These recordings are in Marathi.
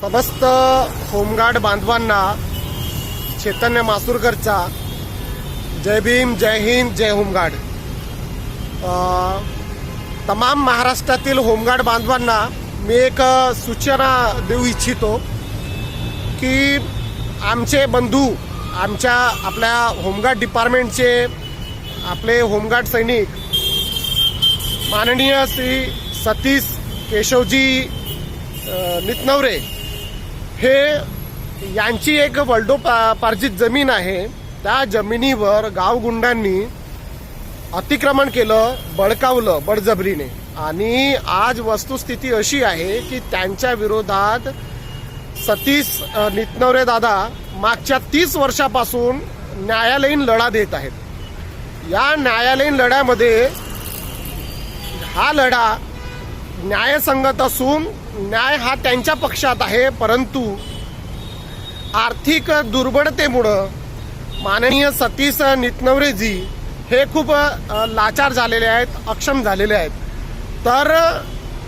समस्त होमगार्ड बांधवांना चैतन्य मासूरकरचा जय भीम जय हिंद जय होमगार्ड. तमाम महाराष्ट्रातील होमगार्ड बांधवांना मी एक सूचना देऊ इच्छितो की आमचे बंधू आमच्या आपल्या होमगार्ड डिपार्टमेंटचे आपले होमगार्ड सैनिक माननीय श्री सतीश केशवजी नितनवरे हे यांची एक पार्जित जमीन आहे. त्या जमिनीवर गावगुंडांनी अतिक्रमण केलं बळकावलं बळजबरीने. आणि आज वस्तुस्थिती अशी आहे की त्यांच्या विरोधात सतीश नितनवरे दादा मागच्या तीस वर्षापासून न्यायालयीन लढा देत आहेत. या न्यायालयीन लढ्यामध्ये हा लढा न्यायसंगत असून न्याय हा त्यांच्या पक्षात आहे परंतु आर्थिक दुर्बळतेमुळं माननीय सतीश नितनवरेजी हे खूप लाचार झालेले आहेत अक्षम झालेले आहेत. तर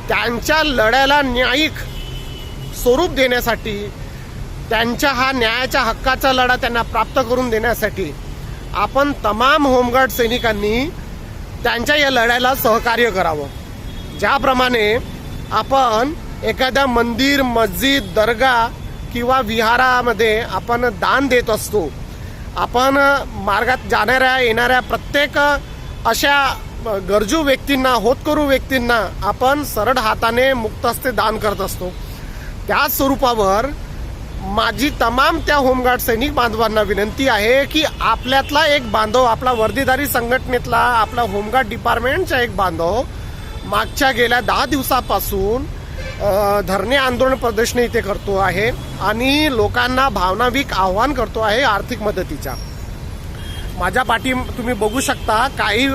त्यांच्या लढ्याला न्यायिक स्वरूप देण्यासाठी त्यांच्या हा न्यायाच्या हक्काचा लढा त्यांना प्राप्त करून देण्यासाठी आपण तमाम होमगार्ड सैनिकांनी त्यांच्या या लढ्याला सहकार्य करावं. ज्याप्रमाणे आपण एखाद्या मंदिर मस्जिद दर्गा किंवा विहारामध्ये आपण दान देत असतो आपण मार्गात जाणाऱ्या येणाऱ्या प्रत्येक अशा गरजू व्यक्तींना होतकरू व्यक्तींना आपण सरळ हाताने मुक्तस्ते दान करत असतो. त्याच स्वरूपावर माझी तमाम त्या होमगार्ड सैनिक बांधवांना विनंती आहे की आपल्यातला एक बांधव आपला वर्दीदारी संघटनेतला आपला होमगार्ड डिपार्टमेंटचा एक बांधव मागच्या गेल्या दहा दिवसापासून धरणे आंदोलन प्रदर्शन इथे करतो आहे आणि लोकांना भावनाविक आव्हान करतो आहे आर्थिक मदतीच्या. माझ्या पाठी तुम्ही बघू शकता काही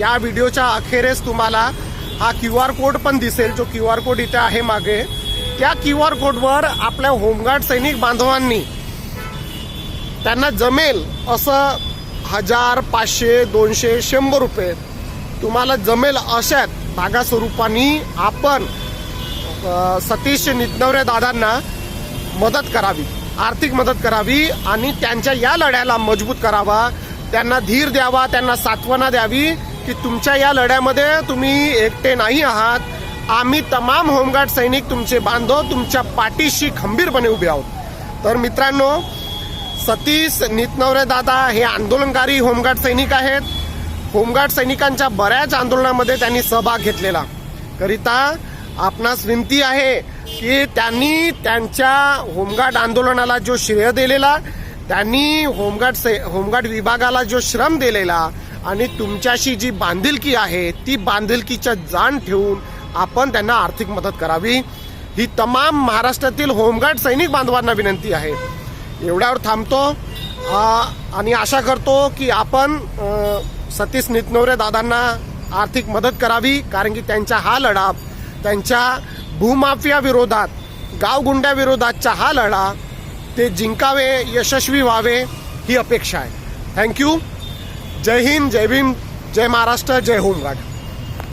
या व्हिडिओच्या अखेरेस तुम्हाला हा क्यू आर कोड पण दिसेल जो क्यू आर कोड इथे आहे मागे. त्या क्यू आर कोडवर आपल्या होमगार्ड सैनिक बांधवांनी त्यांना जमेल असं हजार पाचशे दोनशे शंभर रुपये तुम्हाला जमेल अशात भागा स्वरूपाने आपण सतीश नितनवरे दादांना मदत करावी आर्थिक मदत करावी आणि त्यांच्या या लढ्याला मजबूत करावा. त्यांना धीर द्यावा त्यांना सात्वना द्यावी की तुमच्या या लढ्यामध्ये तुम्ही एकटे नाही आहात. आम्ही तमाम होमगार्ड सैनिक तुमचे बांधव तुमच्या पाठीशी खंबीरपणे उभे आहोत. तर मित्रांनो सतीश नितनवरे दादा हे आंदोलनकारी होमगार्ड सैनिक आहेत. होमगार्ड सैनिकांच्या बऱ्याच आंदोलनामध्ये त्यांनी सहभाग घेतलेला. करिता आपणास विनंती आहे की त्यांनी त्यांच्या होमगार्ड आंदोलनाला जो श्रेय दिलेला त्यांनी होमगार्ड से होमगार्ड विभागाला जो श्रम दिलेला आणि तुमच्याशी जी बांधिलकी आहे ती बांधिलकीच्या जाण ठेवून आपण त्यांना आर्थिक मदत करावी. ही तमाम महाराष्ट्रातील होमगार्ड सैनिक बांधवांना विनंती आहे. एवढ्यावर थांबतो. आणि आशा करतो की आपण सतीश नितनवरे दादांना आर्थिक मदत करावी कारण की त्यांचा हा लढा त्यांच्या भूमाफिया विरोधात गावगुंड्याविरोधातचा हा लढा ते जिंकावे यशस्वी व्हावे ही अपेक्षा आहे. थँक्यू जय हिंद जय भीम जय महाराष्ट्र जय होमगार्ड